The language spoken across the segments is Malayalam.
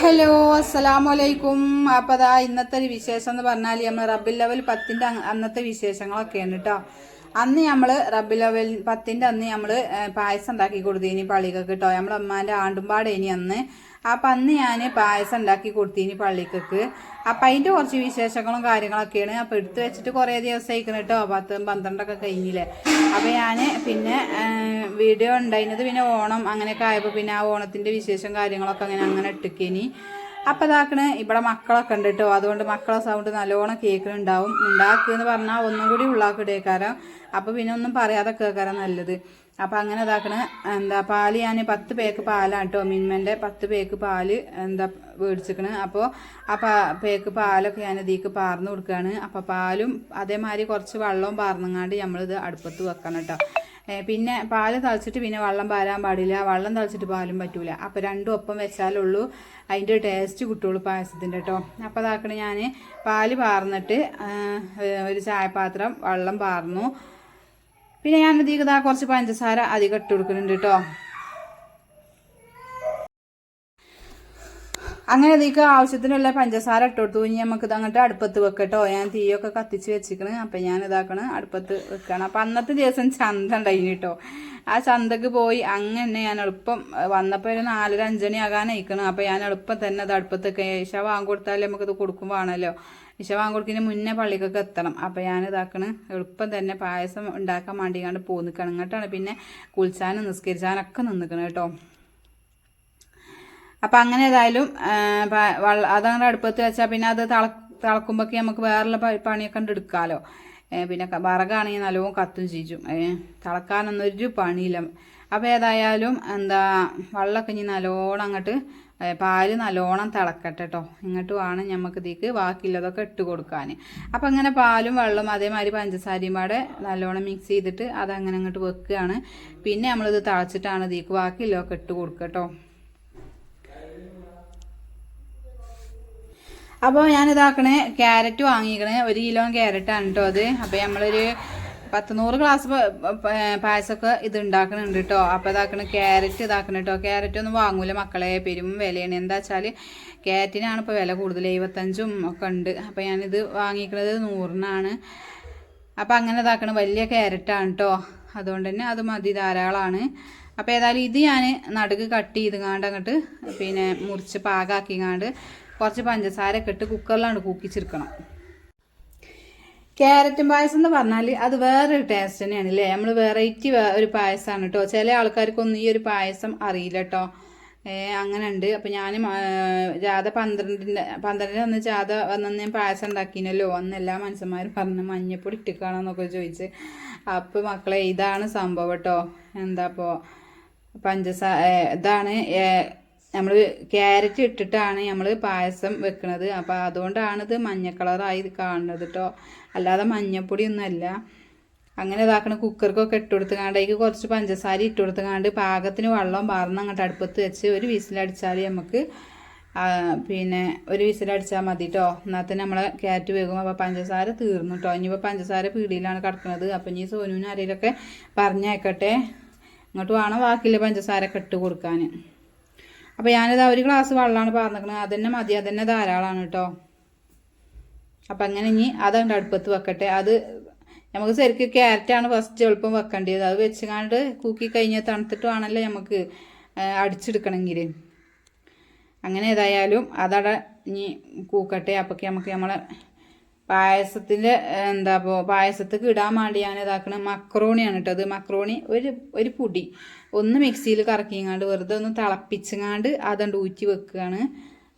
ഹലോ അസ്സലാമലൈക്കും. അപ്പോൾ അതാ ഇന്നത്തെ ഒരു വിശേഷം എന്ന് പറഞ്ഞാൽ നമ്മൾ റബ്ബിൽ ലെവൽ പത്തിന്റെ അന്നത്തെ വിശേഷങ്ങളൊക്കെയാണ് കേട്ടോ അന്ന് നമ്മൾ റബ്ബിൽ ലെവൽ പത്തിന്റെ അന്ന് നമ്മൾ പായസം ഉണ്ടാക്കി കൊടുത്തീനി പള്ളിക്കൊക്കെ കേട്ടോ നമ്മളെ അമ്മാന്റെ ആണ്ടുംപാടേനി അന്ന്. അപ്പം അന്ന് ഞാൻ പായസം ഉണ്ടാക്കി കൊടുത്തീനി പള്ളിക്കൊക്കെ. അപ്പം അതിന്റെ കുറച്ച് വിശേഷങ്ങളും കാര്യങ്ങളൊക്കെയാണ്. അപ്പം എടുത്തു വെച്ചിട്ട് കുറേ ദിവസം ആയിക്കണം കേട്ടോ പത്ത് പന്ത്രണ്ടൊക്കെ കഴിഞ്ഞില്ലേ. അപ്പം ഞാൻ പിന്നെ വീഡിയോ ഉണ്ടായിരുന്നത് പിന്നെ ഓണം അങ്ങനെയൊക്കെ ആയപ്പോൾ പിന്നെ ആ ഓണത്തിന്റെ വിശേഷം കാര്യങ്ങളൊക്കെ അങ്ങനെ അങ്ങനെ ഇട്ടിക്കേനി. അപ്പം ഇതാക്കണ് ഇവിടെ മക്കളൊക്കെ ഉണ്ട് കേട്ടോ അതുകൊണ്ട് മക്കളെ സൗണ്ട് നല്ലോണം കേൾക്കുന്നുണ്ടാവും ഉണ്ടാക്കുക എന്ന് പറഞ്ഞാൽ ഒന്നും കൂടി ഉള്ളാക്കിടേക്കാരം അപ്പം പിന്നെ ഒന്നും പറയാതെ കേൾക്കാരം നല്ലത്. അപ്പം അങ്ങനെ ഇതാക്കണ എന്താ പാൽ ഞാൻ പത്ത് പേക്ക് പാലാണ് കേട്ടോ മിൻമന്റെ പത്ത് പേക്ക് പാൽ എന്താ മേടിച്ചിക്കണ് അപ്പോൾ ആ പാ പേക്ക് പാലൊക്കെ ഞാൻ ഇതിക്ക് പാർന്നു കൊടുക്കുകയാണ് അപ്പോൾ പാലും അതേമാതിരി കുറച്ച് വെള്ളവും പാർന്നങ്ങാണ്ട് നമ്മളിത് അടുപ്പത്ത് വെക്കണം കേട്ടോ പിന്നെ പാൽ തളിച്ചിട്ട് പിന്നെ വെള്ളം പാരാൻ പാടില്ല. വെള്ളം തളിച്ചിട്ട് പാലും പറ്റൂല. അപ്പോൾ രണ്ടും ഒപ്പം വെച്ചാലുള്ളൂ അതിന്റെ ടേസ്റ്റ് കിട്ടുള്ളൂ പായസത്തിന്റെ കേട്ടോ അപ്പോൾ അതാക്കണ ഞാൻ പാൽ പാർന്നിട്ട് ഒരു ചായപാത്രം വെള്ളം പാർന്നു. പിന്നെ ഞാൻ ഇതിലേക്ക് ഇതാ കുറച്ച് പഞ്ചസാര അധികം ഇട്ട് കൊടുക്കുന്നുണ്ട് കേട്ടോ. അങ്ങനെ ഇതിക്ക് ആവശ്യത്തിനുള്ള പഞ്ചസാര ഇട്ട് കൊടുത്തു. ഇനി നമുക്ക് ഇത് അങ്ങോട്ട് അടുപ്പത്ത് വെക്കട്ടോ. ഞാൻ തീയൊക്കെ കത്തിച്ച് വെച്ചിക്കണ് അപ്പം ഞാൻ ഇതാക്കണ് അടുപ്പത്ത് വെക്കണം. അപ്പം അന്നത്തെ ദിവസം ചന്ത ഉണ്ടായിന് കേട്ടോ. ആ ചന്തക്ക് പോയി അങ്ങനെ ഞാൻ എളുപ്പം വന്നപ്പോൾ ഒരു നാലര അഞ്ചണി ആകാനായിക്കണം അപ്പം ഞാൻ എളുപ്പം തന്നെ അത് അടുപ്പത്തൊക്കെ ഇഷ വാങ്ങിക്കൊടുത്താലേ നമുക്കിത് കൊടുക്കും വേണമല്ലോ ഇഷ വാങ്ങിക്കൊടുക്കുന്നതിന് മുന്നേ പള്ളിക്കൊക്കെ എത്തണം. അപ്പം ഞാൻ ഇതാക്കണ്. എളുപ്പം തന്നെ പായസം ഉണ്ടാക്കാൻ വേണ്ടിക്കാണ്ട് പോന്നിക്കണം ഇങ്ങോട്ടാണ് പിന്നെ കുളിച്ചാനും നിസ്കരിച്ചാനൊക്കെ നിന്നിക്കണം കേട്ടോ. അപ്പം അങ്ങനെ ഏതായാലും അതങ്ങനെ അടുപ്പത്ത് വെച്ചാൽ പിന്നെ അത് തിളക്കുമ്പോഴൊക്കെ നമുക്ക് പ- പണിയൊക്കെ കണ്ട് എടുക്കാമല്ലോ ഏ, പിന്നെ വറകാണെങ്കിൽ നല്ലോണം കത്തും ചെയ്യും തിളക്കാനൊന്നും ഒരു പണിയില്ല. അപ്പോൾ ഏതായാലും എന്താ വെള്ളമൊക്കെ ഇനി നല്ലോണം അങ്ങോട്ട് പാൽ നല്ലോണം തിളക്കട്ടെ കേട്ടോ ഇങ്ങോട്ട് വേണം നമുക്ക് ഇതിക്ക് ബാക്കിയുള്ളതൊക്കെ ഇട്ട് കൊടുക്കാൻ അപ്പം അങ്ങനെ പാലും വെള്ളവും അതേമാതിരി പഞ്ചസാരയും പാടെ നല്ലോണം മിക്സ് ചെയ്തിട്ട് അതങ്ങനെ അങ്ങോട്ട് വെക്കുകയാണ് പിന്നെ നമ്മളിത് തിളച്ചിട്ടാണ് ഇതിക്ക് ബാക്കിയുള്ളതൊക്കെ ഇട്ട് കൊടുക്കുക കേട്ടോ അപ്പോൾ ഞാനിതാക്കണേ ക്യാരറ്റ് വാങ്ങിക്കണേ. ഒരു കിലോ ക്യാരറ്റാണ് കേട്ടോ അത്. അപ്പോൾ നമ്മളൊരു പത്ത് നൂറ് ഗ്ലാസ് പായസമൊക്കെ ഇത് ഉണ്ടാക്കണുണ്ട് കേട്ടോ അപ്പോൾ ഇതാക്കണ ക്യാരറ്റ് ഇതാക്കണം കേട്ടോ ക്യാരറ്റ് ഒന്നും വാങ്ങൂല മക്കളെ. പെരും വിലയാണ്. എന്താ വെച്ചാൽ ക്യാരറ്റിനാണ് ഇപ്പോൾ വില കൂടുതൽ. എഴുപത്തഞ്ചും ഒക്കെ ഉണ്ട്. അപ്പോൾ ഞാനിത് വാങ്ങിക്കണത് നൂറിനാണ്. അപ്പോൾ അങ്ങനെ ഇതാക്കണ വലിയ ക്യാരറ്റാണ് കേട്ടോ അതുകൊണ്ട് തന്നെ അത് മതി ധാരാളമാണ് അപ്പോൾ ഏതായാലും ഇത് ഞാൻ നടുക്ക് കട്ട് ചെയ്തുങ്ങാണ്ട് അങ്ങോട്ട് പിന്നെ മുറിച്ച് പാകാക്കിങ്ങാണ്ട് കുറച്ച് പഞ്ചസാര ഒക്കെ ഇട്ട് കുക്കറിലാണ് കൂക്കിച്ചെടുക്കണം. ക്യാരറ്റും പായസം എന്ന് പറഞ്ഞാൽ അത് വേറൊരു ടേസ്റ്റ് തന്നെയാണ് അല്ലേ നമ്മൾ വെറൈറ്റി ഒരു പായസമാണ് കേട്ടോ ചില ആൾക്കാർക്കൊന്നും ഈ ഒരു പായസം അറിയില്ല കേട്ടോ അങ്ങനെ ഉണ്ട് അപ്പം ഞാൻ ജാത പന്ത്രണ്ടിന്റെ പന്ത്രണ്ടിന് വന്ന് ജാഥ വന്നു ഞാൻ പായസം ഉണ്ടാക്കിനല്ലോ. അന്ന് എല്ലാ മനുഷ്യന്മാരും പറഞ്ഞു മഞ്ഞപ്പൊടി ഇട്ടിക്കാണെന്നൊക്കെ ചോദിച്ച്. അപ്പോൾ മക്കളെ ഇതാണ് സംഭവം കേട്ടോ എന്താ ഇപ്പോൾ പഞ്ചസാര ഇതാണ് നമ്മൾ ക്യാരറ്റ് ഇട്ടിട്ടാണ് നമ്മൾ പായസം വെക്കുന്നത് അപ്പോൾ അതുകൊണ്ടാണ് ഇത് മഞ്ഞ കളറായി കാണുന്നത് കേട്ടോ അല്ലാതെ മഞ്ഞപ്പൊടിയൊന്നുമല്ല. അങ്ങനെ ഇതാക്കണ കുക്കർക്കൊക്കെ ഇട്ട് കൊടുത്തുകാണ്ട് അതിക്ക് കുറച്ച് പഞ്ചസാര ഇട്ട് കൊടുത്തുകാണ്ട് പാകത്തിന് വെള്ളം വാർന്ന് അങ്ങോട്ട് അടുപ്പത്ത് വെച്ച് ഒരു വിസിലടിച്ചാൽ നമുക്ക് പിന്നെ ഒരു വിസിലടിച്ചാൽ മതി കേട്ടോ എന്നാൽ തന്നെ നമ്മളെ ക്യാരറ്റ് വേകും അപ്പോൾ പഞ്ചസാര തീർന്നു കേട്ടോ ഇനിയിപ്പോൾ പഞ്ചസാര പീടിയിലാണ് കിടക്കുന്നത് അപ്പം ഇനി സോനുവിന് ആരെങ്കിലൊക്കെ പറഞ്ഞേക്കട്ടെ ഇങ്ങോട്ട് വേണം ബാക്കിയുള്ള പഞ്ചസാര ഒക്കെ ഇട്ട് കൊടുക്കാൻ അപ്പോൾ ഞാനിത് ഒരു ഗ്ലാസ് വെള്ളമാണ് പറഞ്ഞിരിക്കുന്നത് അതന്നെ മതി. അതന്നെ ധാരാളമാണ് കേട്ടോ അപ്പം അങ്ങനെ ഇനി അതുകൊണ്ട് അടുപ്പത്ത് വെക്കട്ടെ. അത് നമുക്ക് ശരിക്കും ക്യാരറ്റാണ് ഫസ്റ്റ് എളുപ്പം വെക്കേണ്ടത്. അത് വെച്ചുകൊണ്ട് കൂക്കി കഴിഞ്ഞാൽ തണുത്തിട്ട് വേണമല്ലോ നമുക്ക് അടിച്ചെടുക്കണമെങ്കിൽ അങ്ങനെ ഏതായാലും അതവിടെ ഇനി കൂക്കട്ടെ. അപ്പൊക്കെ നമുക്ക് നമ്മളെ പായസത്തിന്റെ എന്താ ഇപ്പോൾ പായസത്തേക്ക് ഇടാൻ വേണ്ടി ഞാൻ ഇതാക്കണ മക്രോണിയാണ് കേട്ടോ അത് മക്രോണി ഒരു ഒരു പൊടി. ഒന്ന് മിക്സിയിൽ കറക്കിങ്ങാണ്ട് വെറുതെ ഒന്ന് തിളപ്പിച്ചങ്ങാണ്ട് അതുകൊണ്ട് ഊറ്റി വെക്കുകയാണ്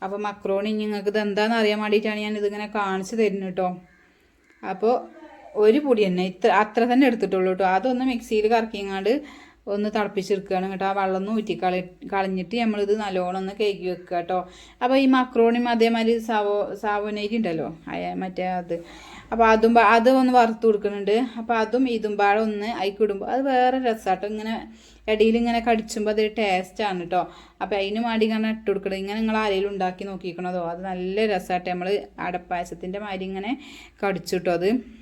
അപ്പോൾ മക്രോണി നിങ്ങൾക്ക് ഇത് എന്താണെന്ന് അറിയാൻ വേണ്ടിയിട്ടാണ് ഞാൻ ഇതിങ്ങനെ കാണിച്ചു തരുന്നത് കേട്ടോ. അപ്പോൾ ഒരു പൊടി തന്നെ ഇത്ര അത്ര തന്നെ എടുത്തിട്ടുള്ളൂ കേട്ടോ. അതൊന്ന് മിക്സിയിൽ കറക്കിങ്ങാണ്ട് ഒന്ന് തിളപ്പിച്ചെടുക്കുകയാണ് കേട്ടോ ആ വെള്ളം ഒന്ന് ഊറ്റി കളി കളഞ്ഞിട്ട് നമ്മളിത് നല്ലോണം ഒന്ന് കേക്ക് വെക്കുക കേട്ടോ. അപ്പോൾ ഈ മക്രോണിയും അതേമാതിരി സാവോ സാവോനേരി ഉണ്ടല്ലോ അയ- മറ്റേ അത്. അപ്പോൾ അതും അത് ഒന്ന് വറുത്ത് കൊടുക്കുന്നുണ്ട്. അപ്പോൾ അതും ഇതും പാടെ ഒന്ന് അയക്കിടുമ്പോൾ അത് വേറെ രസമാട്ടോ ഇങ്ങനെ ഇടയിൽ ഇങ്ങനെ കടിച്ചുമ്പോൾ അതൊരു ടേസ്റ്റാണ് കേട്ടോ. അപ്പോൾ അതിന് വേണ്ടി ഇങ്ങനെ ഇട്ട് കൊടുക്കണം ഇങ്ങനെ നിങ്ങൾ ആരെങ്കിലും ഉണ്ടാക്കി നോക്കിക്കണതോ? അത് നല്ല രസമായിട്ട് നമ്മൾ അടപ്പായസത്തിന്റെ മാതിരി ഇങ്ങനെ കടിച്ചു കേട്ടോ അത്.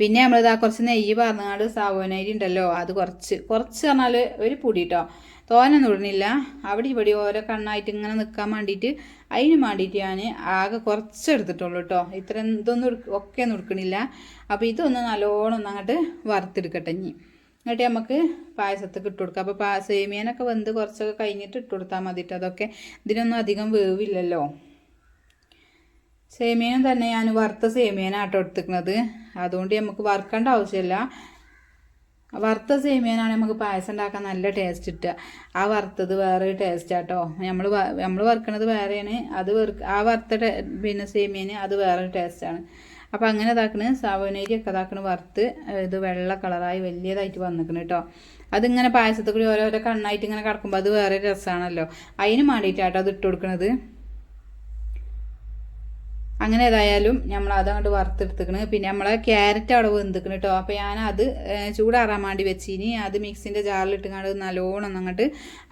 പിന്നെ നമ്മളിതാ കുറച്ച് നെയ്യ് പറഞ്ഞാണ്ട് സാവോനരി ഉണ്ടല്ലോ അത് കുറച്ച് കുറച്ച് പറഞ്ഞാൽ ഒരു പൊടി കേട്ടോ തോനൊന്നും ഇടുന്നില്ല. അവിടെ ഇവിടെ ഓരോ കണ്ണായിട്ട് ഇങ്ങനെ നിൽക്കാൻ വേണ്ടിയിട്ട് അതിന് വേണ്ടിയിട്ട് ഞാൻ ആകെ കുറച്ച് എടുത്തിട്ടുള്ളൂ കേട്ടോ ഇത്ര ഇതൊന്നും ഒക്കെ ഒന്നും എടുക്കണില്ല. അപ്പോൾ ഇതൊന്ന് നല്ലോണം ഒന്ന് അങ്ങോട്ട് വറുത്തെടുക്കട്ടെ ഇനി. എന്നിട്ട് നമുക്ക് പായസത്തേക്ക് ഇട്ട് കൊടുക്കാം. അപ്പോൾ പാ സേമിയനൊക്കെ വെന്ത് കുറച്ചൊക്കെ കഴിഞ്ഞിട്ട് ഇട്ട് കൊടുത്താൽ മതിയിട്ട് അതൊക്കെ ഇതിനൊന്നും അധികം വേവില്ലല്ലോ. സേമിയനും തന്നെ ഞാൻ വറുത്ത സേമിയനാട്ടോ എടുത്തിരിക്കുന്നത് അതുകൊണ്ട് നമുക്ക് വറുക്കേണ്ട ആവശ്യമില്ല. വറുത്ത സേമിയനാണ് നമുക്ക് പായസം ഉണ്ടാക്കാൻ നല്ല ടേസ്റ്റ് കിട്ടുക. ആ വറുത്തത് വേറെ ടേസ്റ്റ് ആട്ടോ. നമ്മൾ നമ്മൾ വറുക്കണത് വേറെയാണ്. അത് വെറുക്ക ആ വറുത്ത പിന്നെ സേമിയന് അത് വേറെ ടേസ്റ്റാണ് അപ്പോൾ അങ്ങനെ ഇതാക്കണ്. സാവനേരി ഒക്കെ ഇതാക്കണ് വറുത്ത്. ഇത് വെള്ള കളറായി വലിയതായിട്ട് വന്നിക്കണ് കേട്ടോ അതിങ്ങനെ പായസത്തിൽ കൂടി ഓരോരോ കണ്ണായിട്ട് ഇങ്ങനെ കിടക്കുമ്പോൾ അത് വേറെ രസമാണല്ലോ അതിന് വേണ്ടിയിട്ടാട്ടോ അത് ഇട്ട് കൊടുക്കണത്. അങ്ങനെ ഏതായാലും നമ്മൾ അതങ്ങോട്ട് വറുത്തെടുത്തിക്കണ്. പിന്നെ നമ്മളെ ക്യാരറ്റ് അവിടെ വെന്തിക്കണ് കേട്ടോ അപ്പോൾ ഞാൻ അത് ചൂടാറാൻ വേണ്ടി വെച്ചിനി. അത് മിക്സിന്റെ ജാറിലിട്ടുകൊണ്ട് നല്ലോണം അങ്ങോട്ട്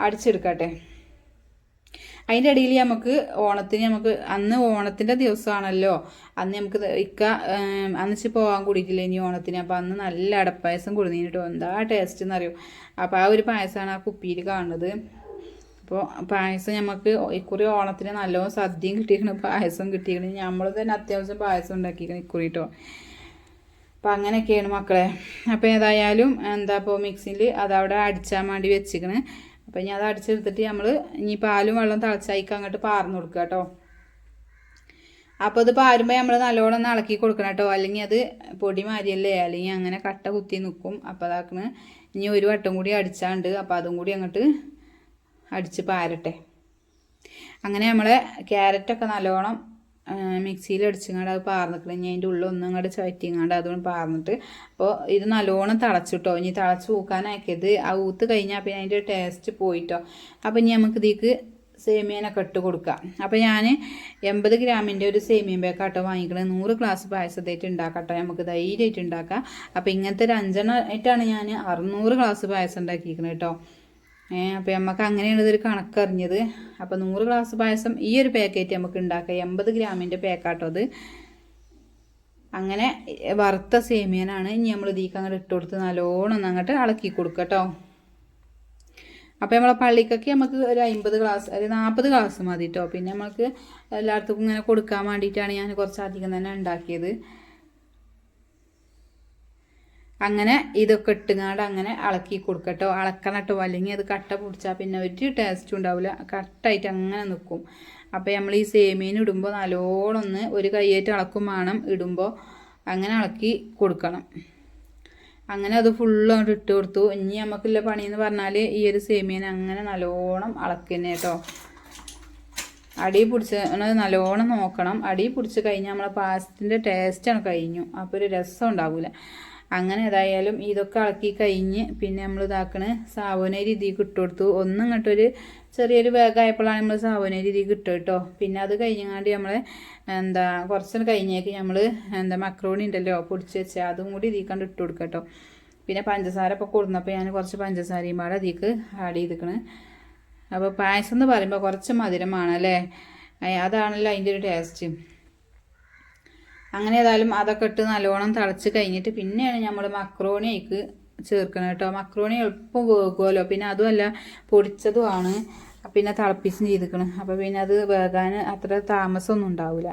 അടിച്ചെടുക്കട്ടെ. അതിന്റെ ഇടയിൽ നമുക്ക് ഓണത്തിന് നമുക്ക് അന്ന് ഓണത്തിന്റെ ദിവസമാണല്ലോ അന്ന് നമുക്ക് ഇക്ക അന്നിച്ച് പോകാൻ കൂടിയിട്ടില്ല ഇനി ഓണത്തിന്? അപ്പോൾ അന്ന് നല്ല അടപ്പായസം കൊടുത്തിട്ടോ എന്താ ടേസ്റ്റ് എന്നറിയോ അപ്പോൾ ആ ഒരു പായസമാണ് ആ കുപ്പിയിൽ കാണുന്നത്. അപ്പോൾ പായസം നമുക്ക് ഇക്കുറി ഓണത്തിന് നല്ലോണം സദ്യയും കിട്ടിയിരിക്കണം പായസം കിട്ടിയിരിക്കണം നമ്മൾ തന്നെ അത്യാവശ്യം പായസം ഉണ്ടാക്കിയിരിക്കണം ഇക്കുറി കേട്ടോ അപ്പം അങ്ങനെയൊക്കെയാണ് മക്കളെ. അപ്പോൾ ഏതായാലും എന്താ ഇപ്പോൾ മിക്സിയിൽ അതവിടെ അടിച്ചാൽ വേണ്ടി വെച്ചിരിക്കണേ അപ്പം ഇനി അത് അടിച്ചെടുത്തിട്ട് നമ്മൾ ഇനി പാലും വെള്ളം തിളച്ചായിക്ക് അങ്ങോട്ട് പാർന്ന് കൊടുക്കുക കേട്ടോ അപ്പോൾ അത് പാരുമ്പോൾ നമ്മൾ നല്ലോണം ഒന്ന് ഇളക്കി കൊടുക്കണം കേട്ടോ അല്ലെങ്കിൽ അത് പൊടി മാരിയല്ലേ? അല്ലെങ്കിൽ അങ്ങനെ കട്ട കുത്തി നിൽക്കും അപ്പോൾ അതാക്കണ്. ഇനി ഒരു വട്ടം കൂടി അടിച്ചാണ്ട് അപ്പോൾ അതും കൂടി അങ്ങോട്ട് അടിച്ച് പാരട്ടെ. അങ്ങനെ നമ്മൾ ക്യാരറ്റൊക്കെ നല്ലോണം മിക്സിയിൽ അടിച്ചിങ്ങാണ്ട് അത് പാർന്നിക്കണം. ഇനി അതിന്റെ ഉള്ളിൽ ഒന്നും അങ്ങോട്ട് ചവറ്റിങ്ങാണ്ട് അതുകൊണ്ട് പാർന്നിട്ട് അപ്പോൾ ഇത് നല്ലോണം തിളച്ചിട്ടോ ഇനി തിളച്ച് ഊക്കാനാക്കിയത് ആ ഊത്ത് കഴിഞ്ഞാൽ പിന്നെ അതിന്റെ ടേസ്റ്റ് പോയിട്ടോ. അപ്പോൾ ഇനി നമുക്ക് ഇതിക്ക് സേമിയനൊക്കെ ഇട്ട് കൊടുക്കാം. അപ്പോൾ ഞാൻ എൺപത് ഗ്രാമിന്റെ ഒരു സേമിയൻ ആട്ടോ വാങ്ങിക്കണത് നൂറ് ഗ്ലാസ് പായസത്തേറ്റ് ഉണ്ടാക്കട്ടോ നമുക്ക് ധൈര്യമായിട്ട് ഉണ്ടാക്കാം അപ്പോൾ ഇങ്ങനത്തെ ഒരു അഞ്ചെണ്ണം ആയിട്ടാണ് ഞാൻ അറുന്നൂറ് ഗ്ലാസ് പായസം ഉണ്ടാക്കിയിരിക്കുന്നത് കേട്ടോ അപ്പോൾ നമുക്ക് അങ്ങനെയാണ് ഇതൊരു കണക്കറിഞ്ഞത്. അപ്പോൾ നൂറ് ഗ്ലാസ് പായസം ഈ ഒരു പാക്കറ്റ് നമുക്ക് ഉണ്ടാക്കാം എൺപത് ഗ്രാമിന്റെ പാക്കാട്ടോ അത്. അങ്ങനെ വറുത്ത സേമിയനാണ്. ഇനി നമ്മൾ ഇതിലേക്ക് അങ്ങോട്ട് ഇട്ട് കൊടുത്ത് നല്ലോണം ഒന്ന് അങ്ങോട്ട് ഇളക്കി കൊടുക്കുക കേട്ടോ അപ്പോൾ നമ്മളെ പള്ളിക്കൊക്കെ നമുക്ക് ഒരു അമ്പത് ഗ്ലാസ് ഒരു നാൽപ്പത് ഗ്ലാസ് മതി കേട്ടോ പിന്നെ നമുക്ക് എല്ലായിടത്തും ഇങ്ങനെ കൊടുക്കാൻ വേണ്ടിയിട്ടാണ് ഞാൻ കുറച്ചധികം തന്നെ ഉണ്ടാക്കിയത് അങ്ങനെ ഇതൊക്കെ ഇട്ടുങ്ങാണ്ട് അങ്ങനെ ഇളക്കി കൊടുക്കട്ടോ. ഇളക്കണട്ടോ. അല്ലെങ്കിൽ അത് കട്ട പിടിച്ചാൽ പിന്നെ ഒരു ടേസ്റ്റും ഉണ്ടാവില്ല കട്ടായിട്ട് അങ്ങനെ നിൽക്കും അപ്പോൾ നമ്മൾ ഈ സേമീൻ ഇടുമ്പോൾ നല്ലോണം ഒന്ന് ഒരു കൈയേറ്റ് ഇളക്കും വേണം ഇടുമ്പോൾ അങ്ങനെ ഇളക്കി കൊടുക്കണം. അങ്ങനെ അത് ഫുള്ള് അങ്ങോട്ട് ഇട്ട് കൊടുത്തു. ഇനി നമുക്കുള്ള പണിയെന്ന് പറഞ്ഞാൽ ഈ ഒരു സേമിയൻ അങ്ങനെ നല്ലോണം ഇളക്കുന്നേ കേട്ടോ അടി പിടിച്ച് നല്ലോണം നോക്കണം. അടി പിടിച്ച് കഴിഞ്ഞാൽ നമ്മളെ പാസ്റ്റിന്റെ ടേസ്റ്റാണ് കഴിഞ്ഞു. അപ്പോൾ ഒരു രസം ഉണ്ടാവില്ല അങ്ങനെ ഏതായാലും ഇതൊക്കെ ഇളക്കി കഴിഞ്ഞ് പിന്നെ നമ്മൾ ഇതാക്കണ സാവോനരി ഇതിൽ കിട്ടുകൊടുത്തു കൊടുത്തു. ഒന്നും ഇങ്ങോട്ടൊരു ചെറിയൊരു വേഗമായപ്പോഴാണ് നമ്മൾ സാവോനരി ഇതിൽ കിട്ടുക കേട്ടോ. പിന്നെ അത് കഴിഞ്ഞാണ്ട് നമ്മൾ എന്താ കുറച്ച് കഴിഞ്ഞേക്ക് നമ്മൾ എന്താ മക്രോണി ഉണ്ടല്ലോ പൊടിച്ച് വെച്ച് അതും കൂടി ഇതിക്കാണ്ട് ഇട്ട് കൊടുക്കുക കേട്ടോ. പിന്നെ പഞ്ചസാര ഇപ്പോൾ കൊടുന്നപ്പോൾ ഞാൻ കുറച്ച് പഞ്ചസാരയും പാടെ ഇതിക്ക് ആഡ് ചെയ്തിക്കണ് അപ്പോൾ പായസം എന്ന് പറയുമ്പോൾ കുറച്ച് മധുരമാണ് അല്ലേ? അതാണല്ലോ അതിന്റെ ഒരു ടേസ്റ്റ് അങ്ങനെ ഏതായാലും അതൊക്കെ ഇട്ട് നല്ലോണം തിളച്ച് കഴിഞ്ഞിട്ട് പിന്നെയാണ് നമ്മൾ മക്രോണി അതിക്ക് ചേർക്കണം കേട്ടോ. മക്രോണി എളുപ്പം വേകുമല്ലോ പിന്നെ അതുമല്ല പൊടിച്ചതുമാണ്. പിന്നെ തിളപ്പിച്ചും ചെയ്തിക്കണം. അപ്പോൾ പിന്നെ അത് വേകാൻ അത്ര താമസമൊന്നും ഉണ്ടാവില്ല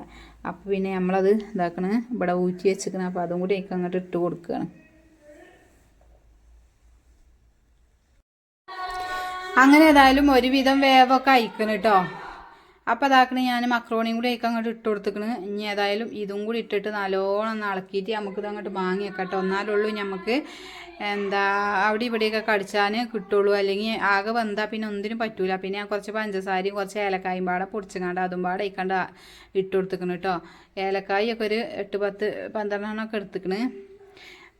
അപ്പോൾ പിന്നെ നമ്മളത് ഇതാക്കണം. ഇവിടെ ഊറ്റി വെച്ചിക്കണം അപ്പോൾ അതും കൂടി എനിക്ക് അങ്ങോട്ട് ഇട്ട് കൊടുക്കുകയാണ് അങ്ങനെ ഏതായാലും ഒരുവിധം വേവൊക്കെ അയക്കണം കേട്ടോ. അപ്പോൾ അതാക്കണേ ഞാൻ മക്രോണിയും കൂടി ഒക്കെ അങ്ങോട്ട് ഇട്ട് കൊടുത്തിക്കണ്. ഇനി ഏതായാലും ഇതും കൂടി ഇട്ടിട്ട് നല്ലോണം ഒന്ന് ഇളക്കിയിട്ട് നമുക്കിത് അങ്ങോട്ട് വാങ്ങി വെക്കട്ടെ എന്നാലുള്ളൂ നമുക്ക് എന്താ അവിടെ ഇവിടെയൊക്കെ കടിച്ചാൽ കിട്ടുള്ളൂ. അല്ലെങ്കിൽ ആകെ വന്നാൽ പിന്നെ ഒന്നിനും പറ്റൂല. പിന്നെ ഞാൻ കുറച്ച് പഞ്ചസാരയും കുറച്ച് ഏലക്കായും പാടെ പൊടിച്ചങ്ങാണ്ട് അതും പാടെ ഇക്കണ്ട ഇട്ട് കൊടുത്തിക്കണ് കേട്ടോ. ഏലക്കായൊക്കെ ഒരു എട്ട് പത്ത് പന്ത്രണ്ടെണ്ണമൊക്കെ എടുത്തിക്കണ്.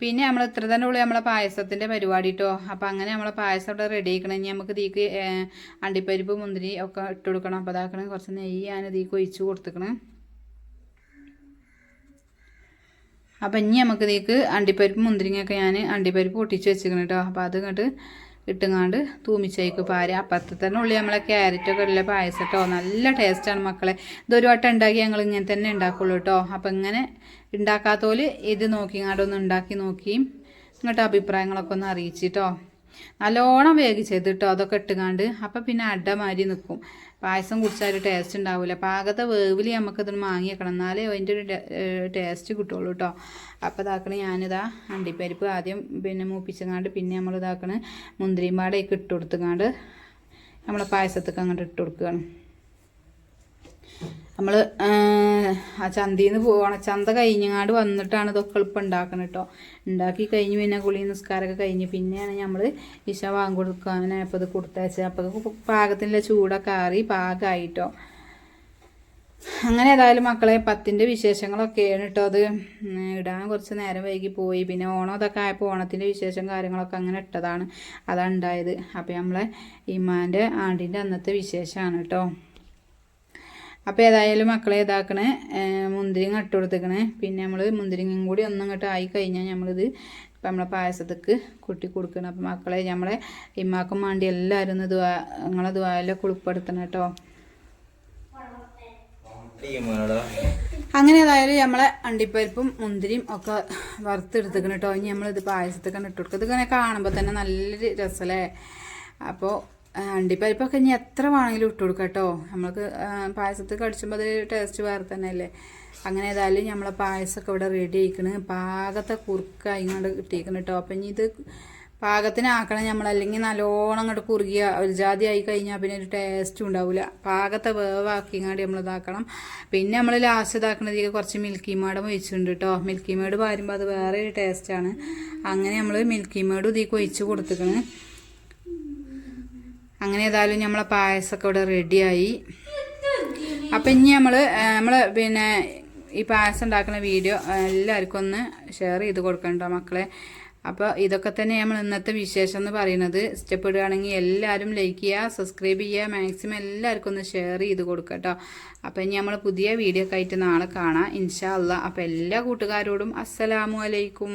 പിന്നെ നമ്മൾ ഇത്ര തന്നെ ഉള്ളൂ നമ്മളെ പായസത്തിന്റെ പരിപാടി കേട്ടോ അപ്പോൾ അങ്ങനെ നമ്മളെ പായസം ഇവിടെ റെഡി ആക്കണം. ഇനി നമുക്ക് തീക്ക് അണ്ടിപ്പരിപ്പ് മുന്തിരി ഒക്കെ ഇട്ട് കൊടുക്കണം. അപ്പോൾ അതാക്കണം കുറച്ച് നെയ്യ് ഞാൻ തീക്ക് ഒഴിച്ച് കൊടുത്തുക്കണം. അപ്പം ഇനി നമുക്ക് തീക്ക് അണ്ടിപ്പരിപ്പ് മുന്തിരിങ്ങയൊക്കെ ഞാൻ അണ്ടിപ്പരിപ്പ് പൊട്ടിച്ച് വെച്ചിരിക്കണം കേട്ടോ അപ്പോൾ അത് ഇങ്ങോട്ട് ഇട്ടുങ്ങാണ്ട് തൂമിച്ചേക്ക് പാര. അപ്പത്തെ തന്നെ ഉള്ളി നമ്മളെ ക്യാരറ്റൊക്കെ ഉള്ള പായസം കേട്ടോ നല്ല ടേസ്റ്റാണ് മക്കളെ. ഇതൊരു വട്ടം ഉണ്ടാക്കി ഞങ്ങൾ ഇങ്ങനെ തന്നെ ഉണ്ടാക്കുള്ളൂ കേട്ടോ അപ്പം ഇങ്ങനെ ഉണ്ടാക്കാത്തോൽ ഇത് നോക്കി ഇങ്ങോട്ടൊന്ന് ഉണ്ടാക്കി നോക്കിയും ഇങ്ങോട്ട് അഭിപ്രായങ്ങളൊക്കെ ഒന്ന് അറിയിച്ചിട്ടോ നല്ലോണം വേവിച്ചത് കേട്ടോ അതൊക്കെ ഇട്ടുകാണ്ട്. അപ്പം പിന്നെ അഡമാരി നിൽക്കും പായസം കുടിച്ചാൽ ടേസ്റ്റ് ഉണ്ടാവില്ല പാകത്തെ വേവിൽ നമുക്കത് വാങ്ങിയേക്കണം എന്നാലേ അതിന്റെ ഒരു ടേസ്റ്റ് കിട്ടുള്ളൂ കേട്ടോ അപ്പോൾ ഇതാക്കണ ഞാനിതാ അണ്ടിപ്പരിപ്പ് ആദ്യം പിന്നെ മൂപ്പിച്ചങ്ങാണ്ട് പിന്നെ നമ്മൾ ഇതാക്കണ മുന്തിരിയും പാടേക്ക് ഇട്ട് കൊടുത്തുങ്ങാണ്ട് നമ്മളെ പായസത്തേക്ക് അങ്ങോട്ട് ഇട്ട് കൊടുക്കുകയാണ് നമ്മൾ ആ ചന്തയിൽ നിന്ന് പോവാണ്. ചന്ത കഴിഞ്ഞങ്ങാണ്ട് വന്നിട്ടാണ് ഇതൊക്കെ എളുപ്പം ഉണ്ടാക്കണം കേട്ടോ ഉണ്ടാക്കി കഴിഞ്ഞ് പിന്നെ കുളി നിസ്കാരമൊക്കെ കഴിഞ്ഞ്. പിന്നെയാണ് നമ്മൾ ഇശ വാങ്ങി കൊടുക്കാനായപ്പോൾ ഇത് കൊടുത്തയച്ചത്. അപ്പോൾ പാകത്തിനുള്ള ചൂടൊക്കെ ആറി പാകമായിട്ടോ അങ്ങനെ ഏതായാലും മക്കളെ പത്തിന്റെ വിശേഷങ്ങളൊക്കെയാണ് കേട്ടോ അത് ഇടാൻ കുറച്ച് നേരം വൈകി പോയി. പിന്നെ ഓണം ഇതൊക്കെ ആയപ്പോൾ ഓണത്തിന്റെ വിശേഷം കാര്യങ്ങളൊക്കെ അങ്ങനെ ഇട്ടതാണ്. അതാണ് ഉണ്ടായത് അപ്പോൾ നമ്മളെ ഇമ്മാന്റെ ആണ്ടിന്റെ അന്നത്തെ വിശേഷമാണ് കേട്ടോ അപ്പോൾ ഏതായാലും മക്കളെ ഇതാക്കണേ മുന്തിരിങ്ങ ഇട്ട് കൊടുത്തേക്കണേ. പിന്നെ നമ്മൾ മുന്തിരിങ്ങയും കൂടി ഒന്നും ഇങ്ങോട്ട് ആയി കഴിഞ്ഞാൽ നമ്മളിത് ഇപ്പം നമ്മളെ പായസത്തേക്ക് കുട്ടി കൊടുക്കണം. അപ്പം മക്കളെ നമ്മളെ ഇമ്മാക്കും വേണ്ടി എല്ലാവരും ഒന്ന് ദ്വാ നിങ്ങളെ ദ്വായിലൊക്കെ ഉൾപ്പെടുത്തണം കേട്ടോ. അങ്ങനെ ഏതായാലും നമ്മളെ അണ്ടിപ്പരിപ്പും മുന്തിരിയും ഒക്കെ വറുത്തെടുത്തേക്കണം കേട്ടോ. ഇനി നമ്മളിത് പായസത്തേക്കാണ് ഇട്ട് കൊടുക്കുക ഇതിങ്ങനെ കാണുമ്പോൾ തന്നെ നല്ലൊരു രസമല്ലേ അപ്പോൾ അണ്ടിപ്പരിപ്പൊക്കെ ഇനി എത്ര വേണമെങ്കിലും ഇട്ട് കൊടുക്കാം കേട്ടോ. നമ്മൾക്ക് പായസത്തിൽ കടിച്ചുമ്പോൾ അത് ടേസ്റ്റ് വേറെ തന്നെയല്ലേ. അങ്ങനെ ഏതായാലും നമ്മളെ പായസമൊക്കെ ഇവിടെ റെഡി ആയിക്കണ്. പാകത്തെ കുറുക്ക ഇങ്ങോട്ട് കിട്ടിയിരിക്കണം കേട്ടോ. അപ്പം ഇനി ഇത് പാകത്തിനാക്കണം നമ്മൾ. അല്ലെങ്കിൽ നല്ലോണം അങ്ങോട്ട് കുറുകിയ ഒരു ജാതി ആയി കഴിഞ്ഞാൽ പിന്നെ ഒരു ടേസ്റ്റും ഉണ്ടാവില്ല പാകത്തെ വേവാക്കി ഇങ്ങോട്ട് നമ്മൾ ഇതാക്കണം. പിന്നെ നമ്മൾ ലാസ്റ്റ് ഇതാക്കണതിലേക്ക് കുറച്ച് മിൽക്കി മേടം ഒഴിച്ചിട്ടുണ്ട് കേട്ടോ. മിൽക്കി മേട് പാരുമ്പോൾ അത് വേറെ ഒരു ടേസ്റ്റാണ് അങ്ങനെ നമ്മൾ മിൽക്കി മേടും ഇതിലേക്ക് ഒഴിച്ച് കൊടുത്തിക്കണ്. അങ്ങനെ ഏതായാലും നമ്മളെ പായസമൊക്കെ ഇവിടെ റെഡിയായി. അപ്പം ഇനി നമ്മൾ നമ്മൾ പിന്നെ ഈ പായസം ഉണ്ടാക്കുന്ന വീഡിയോ എല്ലാവർക്കും ഒന്ന് ഷെയർ ചെയ്ത് കൊടുക്കണ്ടോ മക്കളെ. അപ്പോൾ ഇതൊക്കെ തന്നെ നമ്മൾ ഇന്നത്തെ വിശേഷം എന്ന് പറയുന്നത്. ഇഷ്ടപ്പെടുകയാണെങ്കിൽ എല്ലാവരും ലൈക്ക് ചെയ്യുക സബ്സ്ക്രൈബ് ചെയ്യുക മാക്സിമം എല്ലാവർക്കും ഒന്ന് ഷെയർ ചെയ്ത് കൊടുക്കുക കേട്ടോ അപ്പോൾ ഇനി നമ്മൾ പുതിയ വീഡിയോ ഒക്കെ ആയിട്ട് നാളെ കാണാം ഇൻഷാ അല്ല അപ്പോൾ എല്ലാ കൂട്ടുകാരോടും അസ്സലാമു അലൈക്കും.